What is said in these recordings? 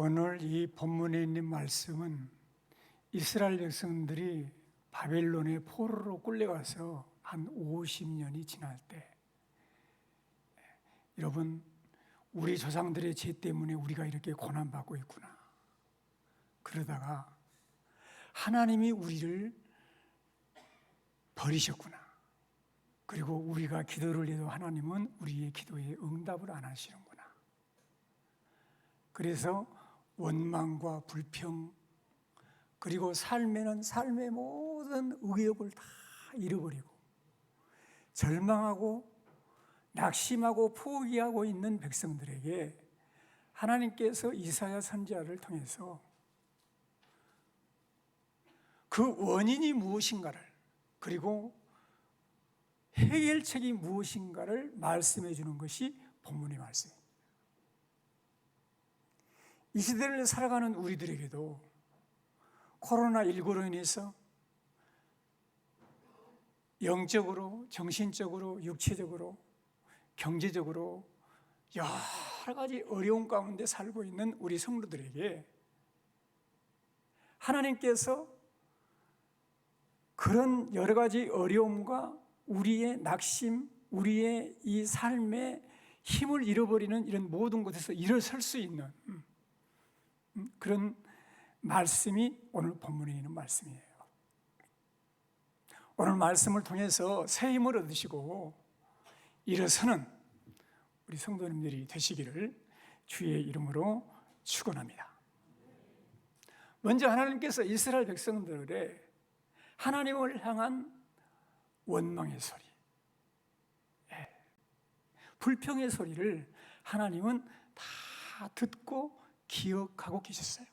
오늘 이 본문에 있는 말씀은 이스라엘 백성들이 바벨론의 포로로 끌려가서 한 50년이 지날 때 여러분 우리 조상들의 죄 때문에 우리가 이렇게 고난 받고 있구나. 그러다가 하나님이 우리를 버리셨구나. 그리고 우리가 기도를 해도 하나님은 우리의 기도에 응답을 안 하시는구나. 그래서 원망과 불평, 그리고 삶에는 삶의 모든 의욕을 다 잃어버리고 절망하고 낙심하고 포기하고 있는 백성들에게 하나님께서 이사야 선지자를 통해서 그 원인이 무엇인가를 그리고 해결책이 무엇인가를 말씀해 주는 것이 본문의 말씀입니다. 이 시대를 살아가는 우리들에게도 코로나19로 인해서 영적으로, 정신적으로, 육체적으로, 경제적으로 여러 가지 어려운 가운데 살고 있는 우리 성도들에게 하나님께서 그런 여러 가지 어려움과 우리의 낙심, 우리의 이 삶의 힘을 잃어버리는 이런 모든 곳에서 일어설 수 있는 그런 말씀이 오늘 본문에 있는 말씀이에요. 오늘 말씀을 통해서 새 힘을 얻으시고 일어서는 우리 성도님들이 되시기를 주의 이름으로 축원합니다. 먼저 하나님께서 이스라엘 백성들의 하나님을 향한 원망의 소리, 예, 불평의 소리를 하나님은 다 듣고 기억하고 계셨어요.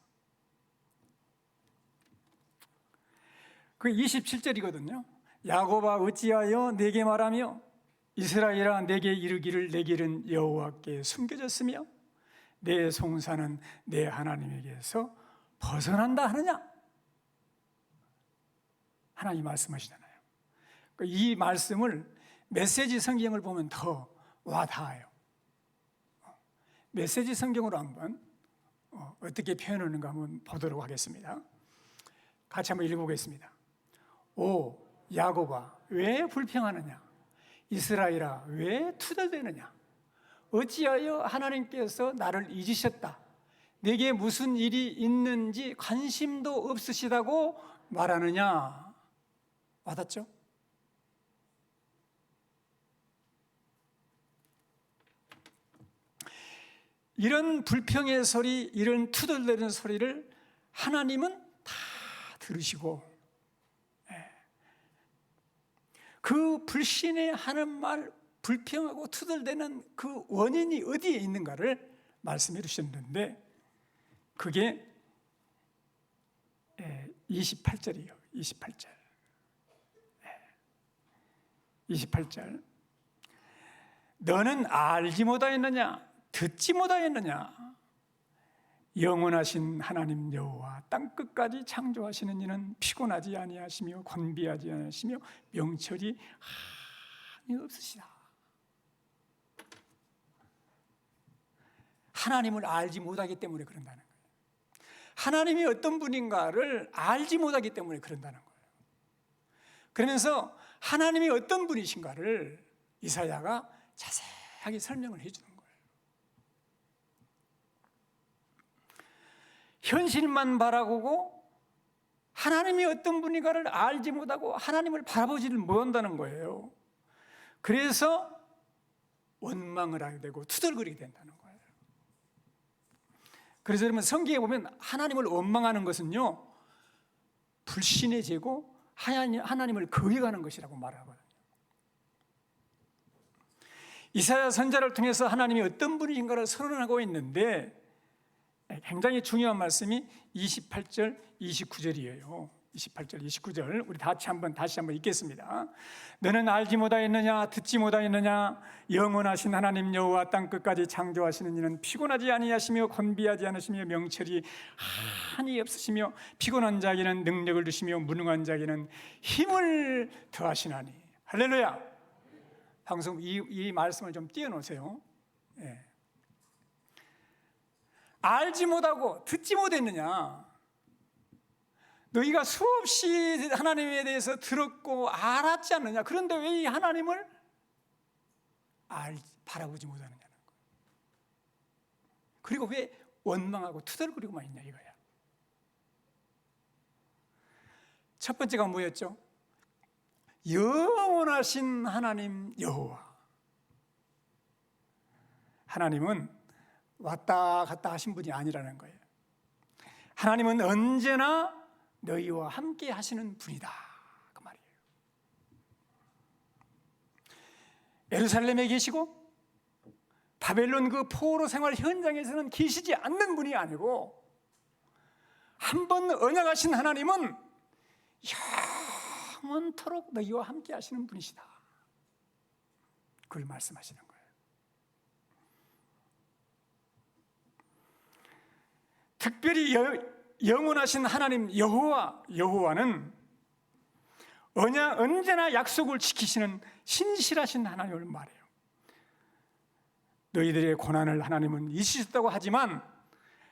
그 27절이거든요. 야곱아 어찌하여 내게 말하며 이스라엘아 내게 이르기를 내 길은 여호와께 숨겨졌으며 내 송사는 내 하나님에게서 벗어난다 하느냐? 하나님 말씀하시잖아요. 그이 말씀을 메시지 성경을 보면 더 와닿아요. 메시지 성경으로 한번 어, 어떻게 표현하는가 한번 보도록 하겠습니다. 같이 한번 읽어보겠습니다. 오 야곱아 왜 불평하느냐? 이스라엘아 왜 투덜대느냐? 어찌하여 하나님께서 나를 잊으셨다. 내게 무슨 일이 있는지 관심도 없으시다고 말하느냐? 와닿죠? 이런 불평의 소리, 이런 투덜대는 소리를 하나님은 다 들으시고 예. 그 불신에 하는 말, 불평하고 투덜대는 그 원인이 어디에 있는가를 말씀해 주셨는데 그게 28절이에요. 28절. 28절. 너는 알지 못하였느냐? 듣지 못하였느냐? 영원하신 하나님 여호와 땅 끝까지 창조하시는 이는 피곤하지 아니하시며 권비하지 아니하시며 명철이 한이 없으시다. 하나님을 알지 못하기 때문에 그런다는 거예요. 하나님이 어떤 분인가를 알지 못하기 때문에 그런다는 거예요. 그러면서 하나님이 어떤 분이신가를 이사야가 자세하게 설명을 해주는 거예요. 현실만 바라보고 하나님이 어떤 분인가를 알지 못하고 하나님을 바라보지를 못한다는 거예요. 그래서 원망을 하게 되고 투덜거리게 된다는 거예요. 그래서 여러분 성경에 보면 하나님을 원망하는 것은요 불신의 죄고 하나님을 거역하는 것이라고 말하거든요. 이사야 선자를 통해서 하나님이 어떤 분이신가를 선언하고 있는데 굉장히 중요한 말씀이 28절, 29절이에요. 28절, 29절 우리 같이 한번 다시 한번 읽겠습니다. 너는 알지 못하였느냐 듣지 못하였느냐 영원하신 하나님 여호와 땅 끝까지 창조하시는 이는 피곤하지 아니하시며 건비하지 않으시며 명철이 한이 없으시며 피곤한 자에게는 능력을 주시며 무능한 자에게는 힘을 더하시나니 할렐루야. 방송 이, 이 말씀을 좀 띄워 놓으세요. 예. 알지 못하고 듣지 못했느냐? 너희가 수없이 하나님에 대해서 들었고 알았지 않느냐? 그런데 왜 이 하나님을 알 바라보지 못하느냐는 거예요. 그리고 왜 원망하고 투덜거리고만 있냐 이거야. 첫 번째가 뭐였죠? 영원하신 하나님 여호와. 하나님은 왔다 갔다 하신 분이 아니라는 거예요. 하나님은 언제나 너희와 함께 하시는 분이다. 그 말이에요. 예루살렘에 계시고 바벨론 그 포로 생활 현장에서는 계시지 않는 분이 아니고 한 번 언약하신 하나님은 영원토록 너희와 함께 하시는 분이시다. 그걸 말씀하시는 거예요. 특별히 여, 영원하신 하나님 여호와 여호와는 언제나 약속을 지키시는 신실하신 하나님을 말해요. 너희들의 고난을 하나님은 잊으셨다고 하지만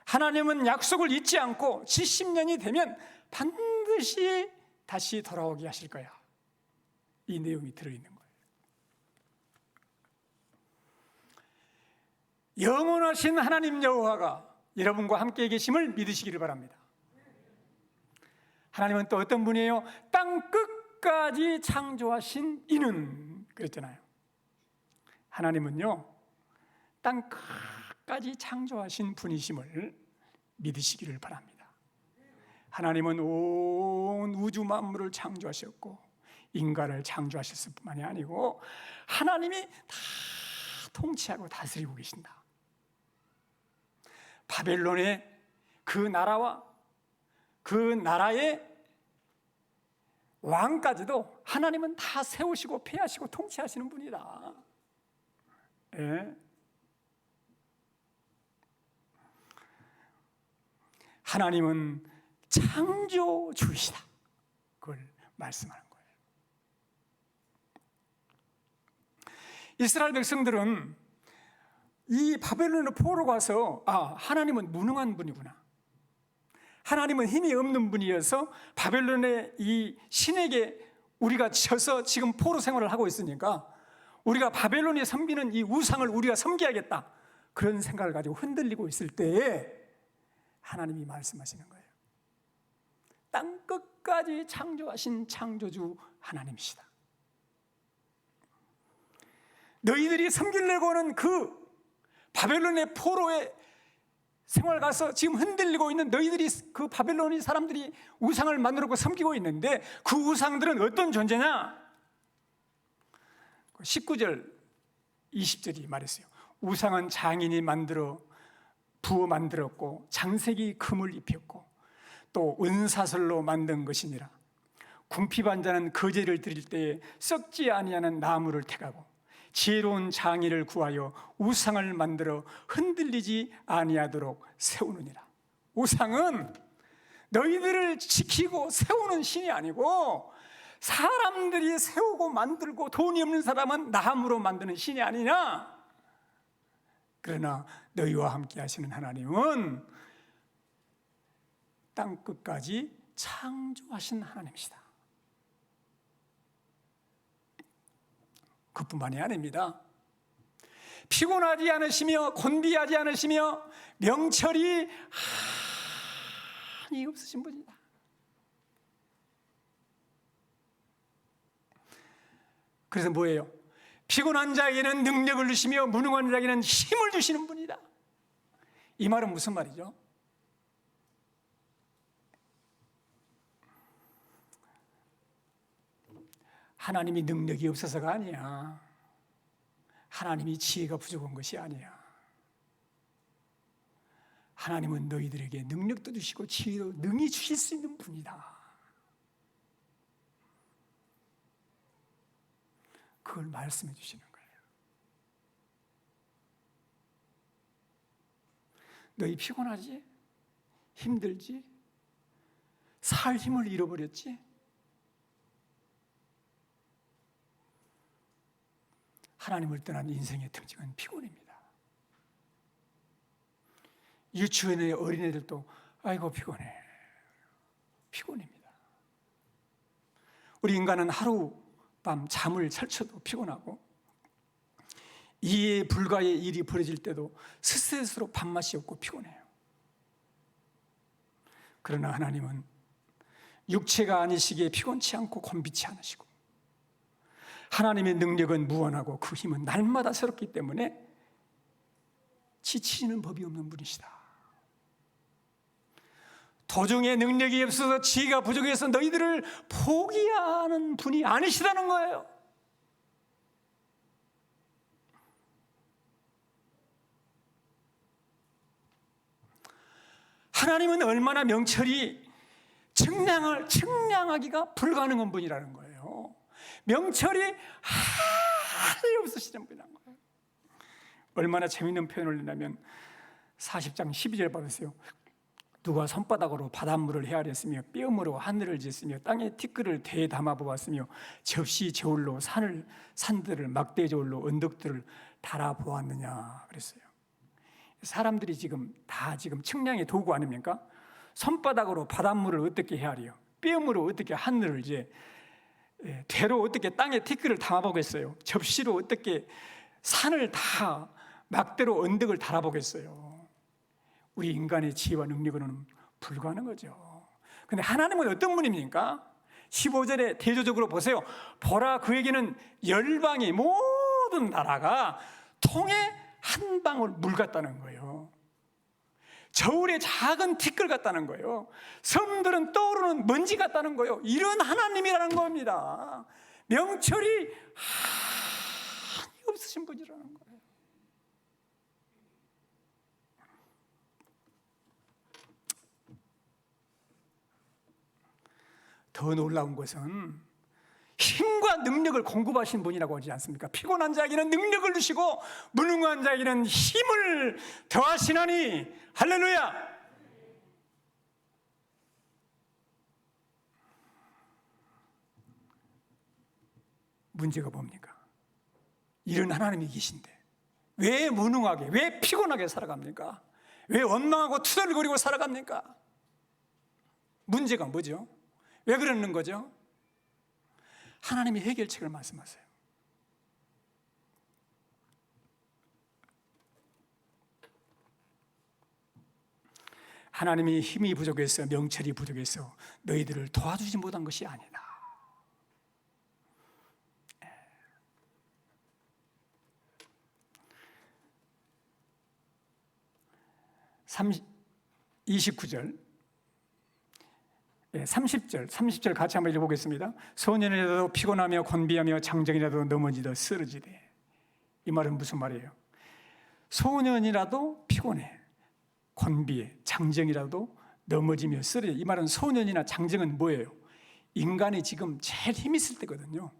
하나님은 약속을 잊지 않고 70년이 되면 반드시 다시 돌아오게 하실 거야. 이 내용이 들어있는 거예요. 영원하신 하나님 여호와가 여러분과 함께 계심을 믿으시기를 바랍니다. 하나님은 또 어떤 분이에요? 땅 끝까지 창조하신 이는 그랬잖아요. 하나님은요, 땅 끝까지 창조하신 분이심을 믿으시기를 바랍니다. 하나님은 온 우주 만물을 창조하셨고 인간을 창조하셨을 뿐만이 아니고 하나님이 다 통치하고 다스리고 계신다. 바벨론의 그 나라와 그 나라의 왕까지도 하나님은 다 세우시고 폐하시고 통치하시는 분이다. 예. 하나님은 창조주이시다. 그걸 말씀하는 거예요. 이스라엘 백성들은 이 바벨론의 포로 가서 아 하나님은 무능한 분이구나. 하나님은 힘이 없는 분이어서 바벨론의 이 신에게 우리가 져서 지금 포로 생활을 하고 있으니까 우리가 바벨론이 섬기는 이 우상을 우리가 섬겨야겠다. 그런 생각을 가지고 흔들리고 있을 때에 하나님이 말씀하시는 거예요. 땅 끝까지 창조하신 창조주 하나님이시다. 너희들이 섬기려고 하는 그 바벨론의 포로의 생활 가서 지금 흔들리고 있는 너희들이 그 바벨론이 사람들이 우상을 만들고 섬기고 있는데 그 우상들은 어떤 존재냐? 19절 20절이 말했어요. 우상은 장인이 만들어 부어 만들었고 장색이 금을 입혔고 또 은사슬로 만든 것이니라. 궁피반자는 거제를 드릴 때에 썩지 아니하는 나무를 택하고 지혜로운 장인을 구하여 우상을 만들어 흔들리지 아니하도록 세우느니라. 우상은 너희들을 지키고 세우는 신이 아니고 사람들이 세우고 만들고 돈이 없는 사람은 나무로 만드는 신이 아니냐? 그러나 너희와 함께 하시는 하나님은 땅 끝까지 창조하신 하나님이시다. 그뿐만이 아닙니다. 피곤하지 않으시며 곤비하지 않으시며 명철이 한이 없으신 분이다. 그래서 뭐예요? 피곤한 자에게는 능력을 주시며 무능한 자에게는 힘을 주시는 분이다. 이 말은 무슨 말이죠? 하나님이 능력이 없어서가 아니야. 하나님이 지혜가 부족한 것이 아니야. 하나님은 너희들에게 능력도 주시고 지혜도 능히 주실 수 있는 분이다. 그걸 말씀해 주시는 거예요. 너희 피곤하지? 힘들지? 살 힘을 잃어버렸지? 하나님을 떠난 인생의 특징은 피곤입니다. 유치원의 어린애들도 아이고 피곤해. 피곤입니다. 우리 인간은 하루밤 잠을 설쳐도 피곤하고 이해 불가의 일이 벌어질 때도 스스로 밥맛이 없고 피곤해요. 그러나 하나님은 육체가 아니시기에 피곤치 않고 곤비치 않으시고 하나님의 능력은 무한하고 그 힘은 날마다 새롭기 때문에 지치는 법이 없는 분이시다. 도중에 능력이 없어서 지혜가 부족해서 너희들을 포기하는 분이 아니시라는 거예요. 하나님은 얼마나 명철이 측량을 측량하기가 불가능한 분이라는 거예요. 명철이 하나도 없으시는 분이라는 거예요. 얼마나 재밌는 표현을 했냐면 40장 12절 받으세요. 누가 손바닥으로 바닷물을 헤아렸으며 뼈으로 하늘을 짓으며 땅에 티끌을 대에 담아 보았으며 접시 저울로 산을 산들을 막대 저울로 언덕들을 달아 보았느냐 그랬어요. 사람들이 지금 다 지금 측량의 도구 아닙니까? 손바닥으로 바닷물을 어떻게 헤아려? 뼈으로 어떻게 하늘을 이제 예, 대로 어떻게 땅에 티끌을 담아보겠어요? 접시로 어떻게 산을 다 막대로 언덕을 달아보겠어요? 우리 인간의 지혜와 능력으로는 불가능한 거죠. 근데 하나님은 어떤 분입니까? 15절에 대조적으로 보세요. 보라 그에게는 열방이 모든 나라가 통에 한 방울 물 같다는 거예요. 저울의 작은 티끌 같다는 거예요. 섬들은 떠오르는 먼지 같다는 거예요. 이런 하나님이라는 겁니다. 명철이 한이 없으신 분이라는 거예요. 더 놀라운 것은 힘과 능력을 공급하신 분이라고 하지 않습니까? 피곤한 자에게는 능력을 주시고 무능한 자에게는 힘을 더하시나니 할렐루야! 문제가 뭡니까? 이런 하나님이 계신데 왜 무능하게, 왜 피곤하게 살아갑니까? 왜 원망하고 투덜거리고 살아갑니까? 문제가 뭐죠? 왜 그러는 거죠? 하나님이 해결책을 말씀하세요. 하나님이 힘이 부족해서 명철이 부족해서 너희들을 도와주지 못한 것이 아니다. 29절 30절, 30절 같이 한번 읽어보겠습니다. 소년이라도 피곤하며 곤비하며 장정이라도 넘어지듯 쓰러지되. 이 말은 무슨 말이에요? 소년이라도 피곤해. 곤비해. 장정이라도 넘어지며 쓰러져. 이 말은 소년이나 장정은 뭐예요? 인간이 지금 제일 힘 있을 때거든요.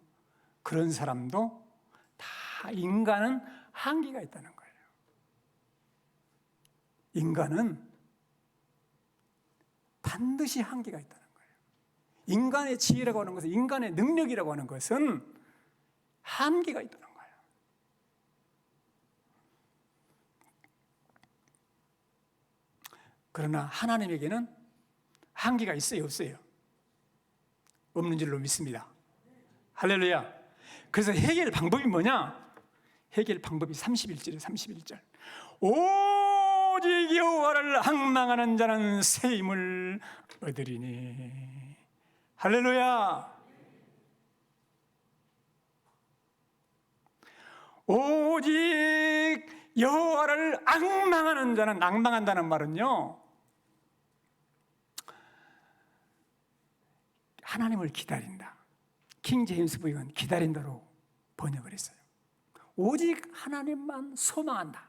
그런 사람도 다 인간은 한계가 있다는 거예요. 인간은 반드시 한계가 있다는 거예요. 인간의 지혜라고 하는 것은 인간의 능력이라고 하는 것은 한계가 있다는 거예요. 그러나 하나님에게는 한계가 있어요, 없어요? 없는 줄로 믿습니다. 할렐루야. 그래서 해결 방법이 뭐냐? 해결 방법이 31절에 31절. 오직 여호와를 항망하는 자는 새 힘을 얻으리니. 할렐루야. 오직 여호와를 악망하는 자는 악망한다는 말은요. 하나님을 기다린다. 킹 제임스 부이건 기다린다로 번역을 했어요. 오직 하나님만 소망한다.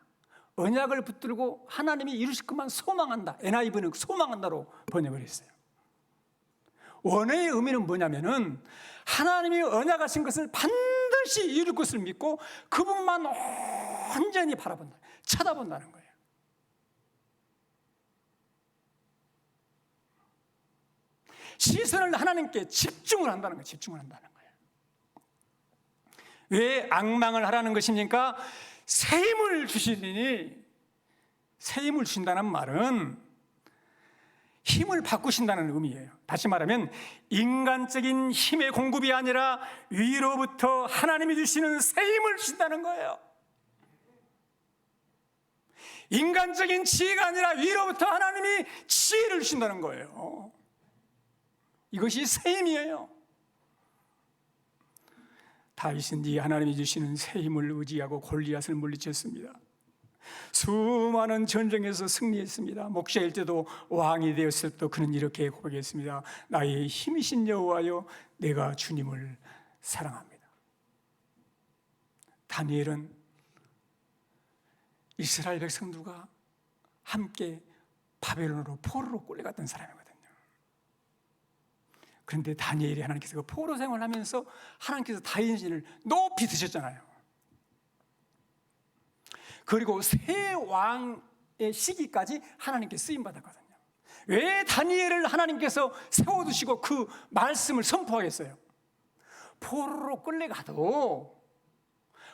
언약을 붙들고 하나님이 이루실 것만 소망한다. NIV는 소망한다로 번역을 했어요. 원어의 의미는 뭐냐면은 하나님이 언약하신 것을 반드시 이룰 것을 믿고 그분만 온전히 바라본다. 쳐다본다는 거예요. 시선을 하나님께 집중을 한다는 거예요. 집중을 한다는 거예요. 왜 악망을 하라는 것입니까? 주시리니 새 힘을 주신다는 말은 힘을 바꾸신다는 의미예요. 다시 말하면 인간적인 힘의 공급이 아니라 위로부터 하나님이 주시는 새 힘을 주신다는 거예요. 인간적인 지혜가 아니라 위로부터 하나님이 지혜를 주신다는 거예요. 이것이 새 힘이에요. 다윗은 이 하나님이 주시는 새 힘을 의지하고 골리앗을 물리쳤습니다. 수많은 전쟁에서 승리했습니다. 목자일 때도 왕이 되었을 때 그는 이렇게 고백했습니다. 나의 힘이신 여호와여 내가 주님을 사랑합니다. 다니엘은 이스라엘 백성들과 함께 바벨론으로 포로로 끌려갔던 사람이거든요. 그런데 다니엘이 하나님께서 그 포로 생활하면서 하나님께서 다윗을 높이 드셨잖아요. 그리고 새 왕의 시기까지 하나님께 쓰임 받았거든요. 왜 다니엘을 하나님께서 세워두시고 그 말씀을 선포하겠어요? 포로로 끌려가도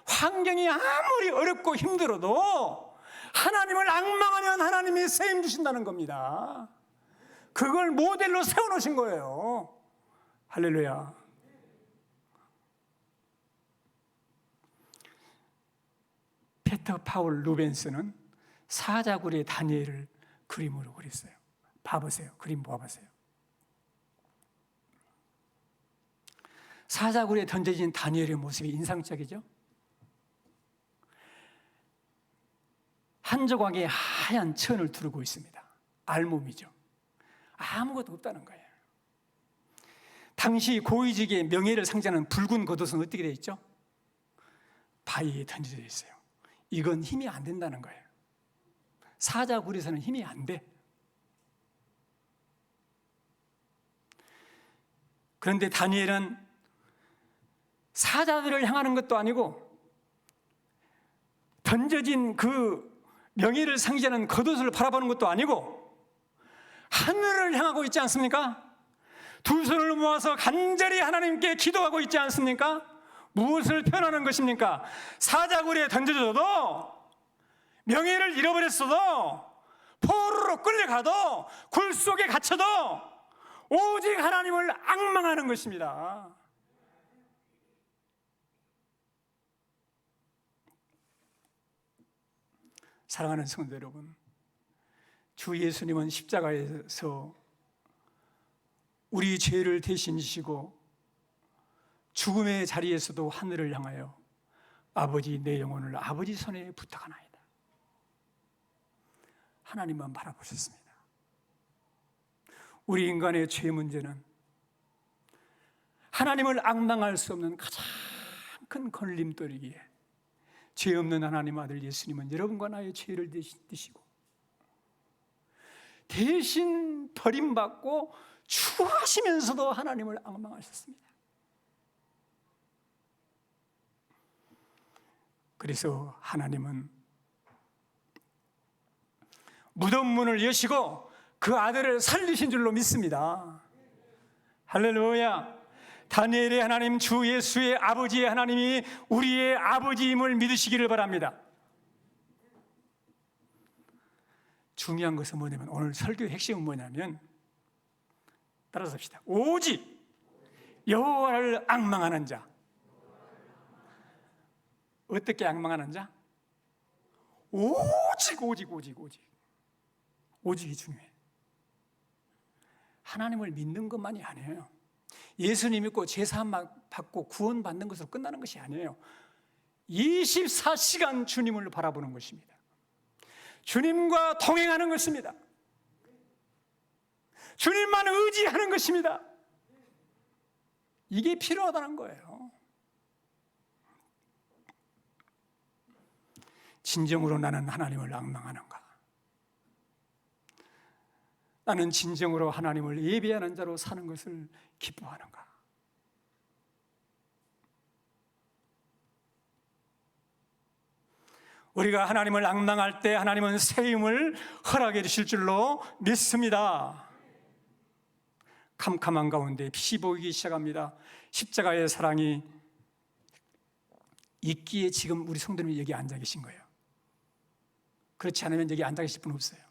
환경이 아무리 어렵고 힘들어도 하나님을 악망하면 하나님이 세임 주신다는 겁니다. 그걸 모델로 세워놓으신 거예요. 할렐루야. 페터 파울 루벤스는 사자굴의 다니엘을 그림으로 그렸어요. 봐보세요. 그림 봐보세요. 사자굴에 던져진 다니엘의 모습이 인상적이죠? 한 조각의 하얀 천을 두르고 있습니다. 알몸이죠. 아무것도 없다는 거예요. 당시 고위직의 명예를 상징하는 붉은 겉옷은 어떻게 되어 있죠? 바위에 던져져 있어요. 이건 힘이 안 된다는 거예요. 사자굴에서는 힘이 안 돼. 그런데 다니엘은 사자들을 향하는 것도 아니고 던져진 그 명예를 상징하는 겉옷을 바라보는 것도 아니고 하늘을 향하고 있지 않습니까? 두 손을 모아서 간절히 하나님께 기도하고 있지 않습니까? 무엇을 표현하는 것입니까? 사자굴에 던져져도 명예를 잃어버렸어도 포로로 끌려가도 굴 속에 갇혀도 오직 하나님을 악망하는 것입니다. 사랑하는 성도 여러분, 주 예수님은 십자가에서 우리 죄를 대신 지시고 죽음의 자리에서도 하늘을 향하여 아버지 내 영혼을 아버지 손에 부탁하나이다. 하나님만 바라보셨습니다. 우리 인간의 죄 문제는 하나님을 악망할 수 없는 가장 큰 걸림돌이기에 죄 없는 하나님 아들 예수님은 여러분과 나의 죄를 대신 지시고 대신 버림받고 추하시면서도 하나님을 악망하셨습니다. 그래서 하나님은 무덤 문을 여시고 그 아들을 살리신 줄로 믿습니다. 할렐루야. 다니엘의 하나님 주 예수의 아버지의 하나님이 우리의 아버지임을 믿으시기를 바랍니다. 중요한 것은 뭐냐면 오늘 설교의 핵심은 뭐냐면 따라서 합시다. 오직 여호와를 악망하는 자. 어떻게 악망하는 자? 오직 오직 오직 오직 오직이 중요해. 하나님을 믿는 것만이 아니에요. 예수님 믿고 제사 받고 구원 받는 것으로 끝나는 것이 아니에요. 24시간 주님을 바라보는 것입니다. 주님과 동행하는 것입니다. 주님만 의지하는 것입니다. 이게 필요하다는 거예요. 진정으로 나는 하나님을 악망하는가? 나는 진정으로 하나님을 예배하는 자로 사는 것을 기뻐하는가? 우리가 하나님을 악망할 때 하나님은 세임을 허락해 주실 줄로 믿습니다. 캄캄한 가운데 빛이 보이기 시작합니다. 십자가의 사랑이 있기에 지금 우리 성도님이 여기 앉아 계신 거예요. 그렇지 않으면 여기 앉아 계실 분 없어요.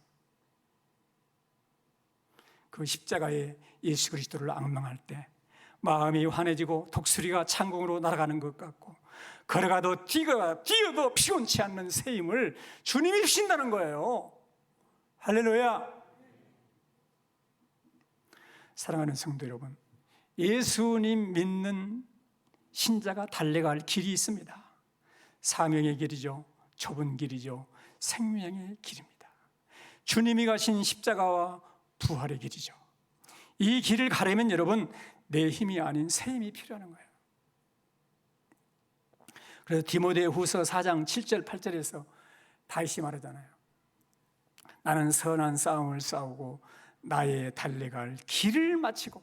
그 십자가에 예수 그리스도를 악망할 때 마음이 환해지고 독수리가 창공으로 날아가는 것 같고 걸어가도 뛰가 뛰어도 피곤치 않는 새 힘을 주님이 주신다는 거예요. 할렐루야. 사랑하는 성도 여러분, 예수님 믿는 신자가 달려갈 길이 있습니다. 사명의 길이죠. 좁은 길이죠. 생명의 길입니다. 주님이 가신 십자가와 부활의 길이죠. 이 길을 가려면 여러분 내 힘이 아닌 새 힘이 필요한 거예요. 그래서 디모데 후서 4장 7절 8절에서 다시 말하잖아요. 나는 선한 싸움을 싸우고 나의 달려갈 길을 마치고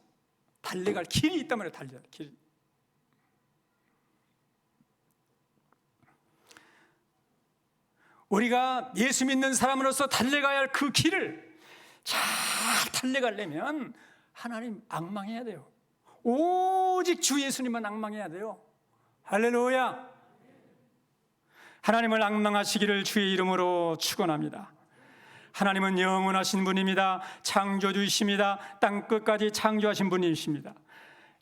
달려갈 길이 있단 말이에요. 달려갈 길. 우리가 예수 믿는 사람으로서 달려가야 할 그 길을 잘 달려가려면 하나님 악망해야 돼요. 오직 주 예수님만 악망해야 돼요. 할렐루야. 하나님을 악망하시기를 주의 이름으로 축원합니다. 하나님은 영원하신 분입니다. 창조주이십니다. 땅 끝까지 창조하신 분이십니다.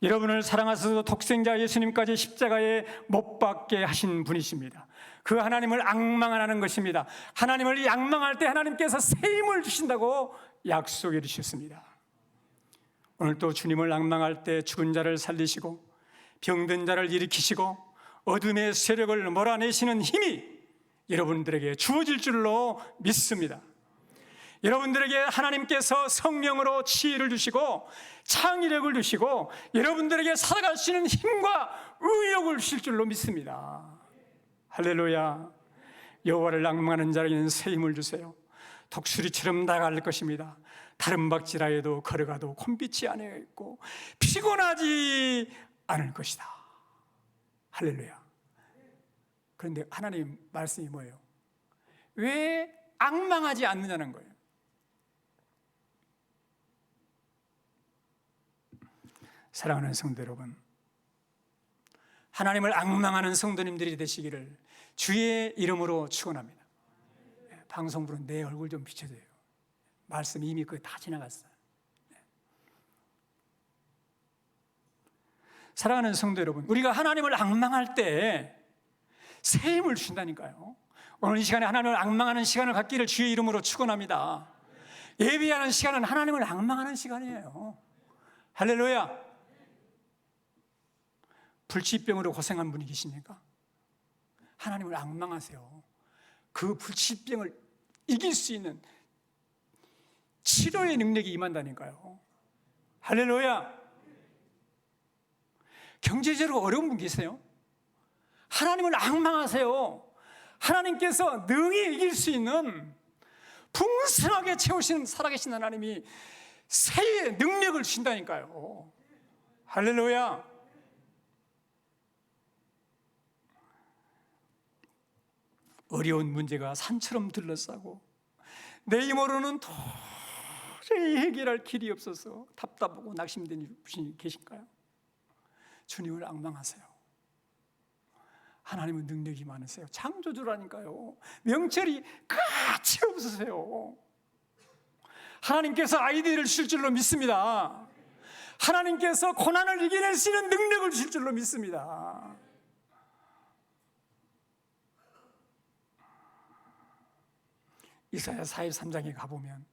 여러분을 사랑하셔서 독생자 예수님까지 십자가에 못 박게 하신 분이십니다. 그 하나님을 악망하는 것입니다. 하나님을 양망할 때 하나님께서 새 힘을 주신다고 약속해 주셨습니다. 오늘 또 주님을 악망할 때 죽은 자를 살리시고 병든 자를 일으키시고 어둠의 세력을 몰아내시는 힘이 여러분들에게 주어질 줄로 믿습니다. 여러분들에게 하나님께서 성령으로 지혜를 주시고 창의력을 주시고 여러분들에게 있는 힘과 의욕을 주실 줄로 믿습니다. 할렐루야. 여호와를 낭망하는 자에게는 새 힘을 주세요. 독수리처럼 나갈 것입니다. 다른 박지라에도 걸어가도 콤빛이 안에 있고 피곤하지 않을 것이다. 할렐루야. 그런데 하나님 말씀이 뭐예요? 왜 악망하지 않느냐는 거예요. 사랑하는 성도 여러분, 하나님을 악망하는 성도님들이 되시기를 주의 이름으로 축원합니다. 방송부는 내 얼굴 좀 비춰줘요. 말씀 이미 그 다 지나갔어요. 사랑하는 성도 여러분, 우리가 하나님을 악망할 때 새 힘을 주신다니까요. 오늘 이 시간에 하나님을 악망하는 시간을 갖기를 주의 이름으로 축원합니다. 예비하는 시간은 하나님을 악망하는 시간이에요. 할렐루야. 불치병으로 고생한 분이 계십니까? 하나님을 악망하세요. 그 불치병을 이길 수 있는 치료의 능력이 임한다니까요. 할렐루야. 경제적으로 어려운 분 계세요? 하나님을 악망하세요. 하나님께서 능히 이길 수 있는 풍성하게 채우시는 살아계신 하나님이 새의 능력을 주신다니까요. 할렐루야. 어려운 문제가 산처럼 들러싸고 내 힘으로는 도저히 해결할 길이 없어서 답답하고 낙심된 분이 계신가요? 주님을 악망하세요. 하나님은 능력이 많으세요. 창조주라니까요. 명철이 같이 없으세요. 하나님께서 아이디어를 주실 줄로 믿습니다. 하나님께서 고난을 이겨낼 수 있는 능력을 주실 줄로 믿습니다. 이사야 43장에 가보면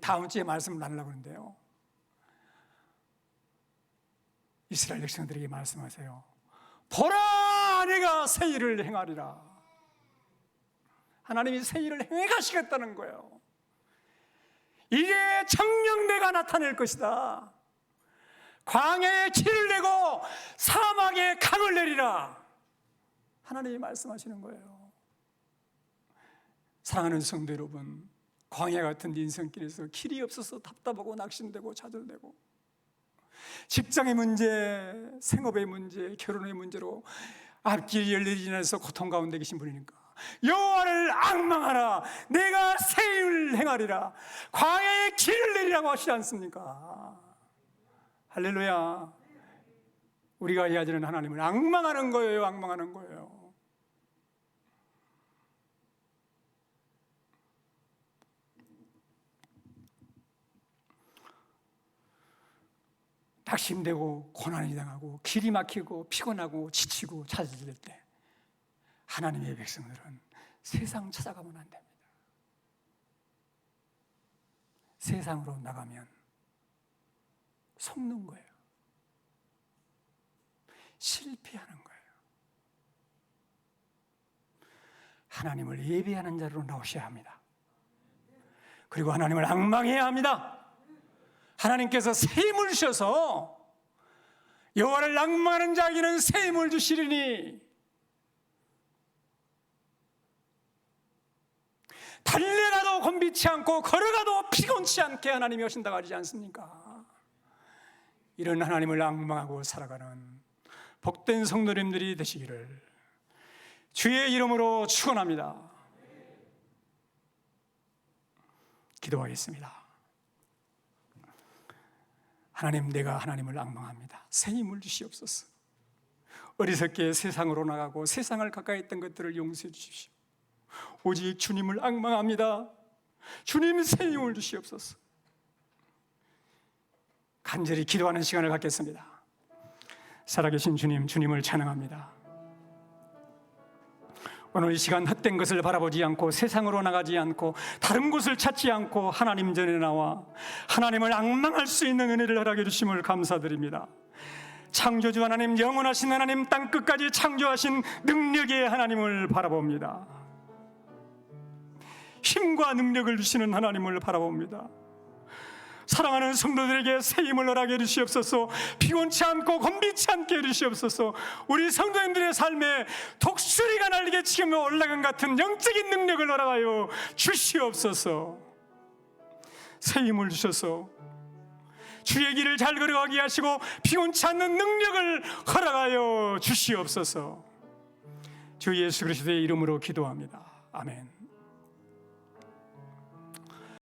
다음 주에 말씀을 나누려고 하는데요. 이스라엘 백성들에게 말씀하세요. 보라 내가 새 일을 행하리라. 하나님이 새 일을 행하시겠다는 거예요. 이제 내가 나타낼 것이다. 광야에 길을 내고 사막에 강을 내리라. 하나님이 말씀하시는 거예요. 사랑하는 성도 여러분, 광야 같은 인생길에서 길이 없어서 답답하고 낙심되고 좌절되고 직장의 문제, 생업의 문제, 결혼의 문제로 앞길 열리지 인해서 고통 가운데 계신 분이니까 여호와를 악망하라 내가 새일 행하리라 광야의 길을 내리라고 하시지 않습니까? 할렐루야 우리가 되는 하나님을 악망하는 거예요 악망하는 거예요 낙심되고 고난이 당하고 길이 막히고 피곤하고 지치고 찾아질 때 하나님의 백성들은 세상 찾아가면 안 됩니다. 세상으로 나가면 속는 거예요. 실패하는 거예요. 하나님을 예배하는 자로 나오셔야 합니다. 그리고 하나님을 악망해야 합니다. 하나님께서 새 힘을 주셔서 여호와를 악망하는 자에게는 새 힘을 주시리니 달려가도 곤비치 않고 걸어가도 피곤치 않게 하나님이 오신다고 하지 않습니까? 이런 하나님을 악망하고 살아가는 복된 성도님들이 되시기를 주의 이름으로 축원합니다. 기도하겠습니다. 하나님 내가 하나님을 악망합니다. 새 힘을 주시옵소서. 어리석게 세상으로 나가고 세상을 가까이 했던 것들을 용서해 주십시오. 오직 주님을 악망합니다. 주님 새 힘을 주시옵소서. 간절히 기도하는 시간을 갖겠습니다. 살아계신 주님, 주님을 찬양합니다. 오늘 이 시간 헛된 것을 바라보지 않고 세상으로 나가지 않고 다른 곳을 찾지 않고 하나님 전에 나와 하나님을 악망할 수 있는 은혜를 허락해 주심을 감사드립니다. 창조주 하나님, 영원하신 하나님, 땅 끝까지 창조하신 능력의 하나님을 바라봅니다. 힘과 능력을 주시는 하나님을 바라봅니다. 사랑하는 성도들에게 새 힘을 허락해 주시옵소서. 피곤치 않고 곤비치 않게 해 주시옵소서. 우리 성도님들의 삶에 독수리가 날개 치며 올라간 같은 영적인 능력을 허락하여 주시옵소서. 새 힘을 주셔서 주의 길을 잘 걸어가게 하시고 피곤치 않는 능력을 허락하여 주시옵소서. 주 예수 그리스도의 이름으로 기도합니다. 아멘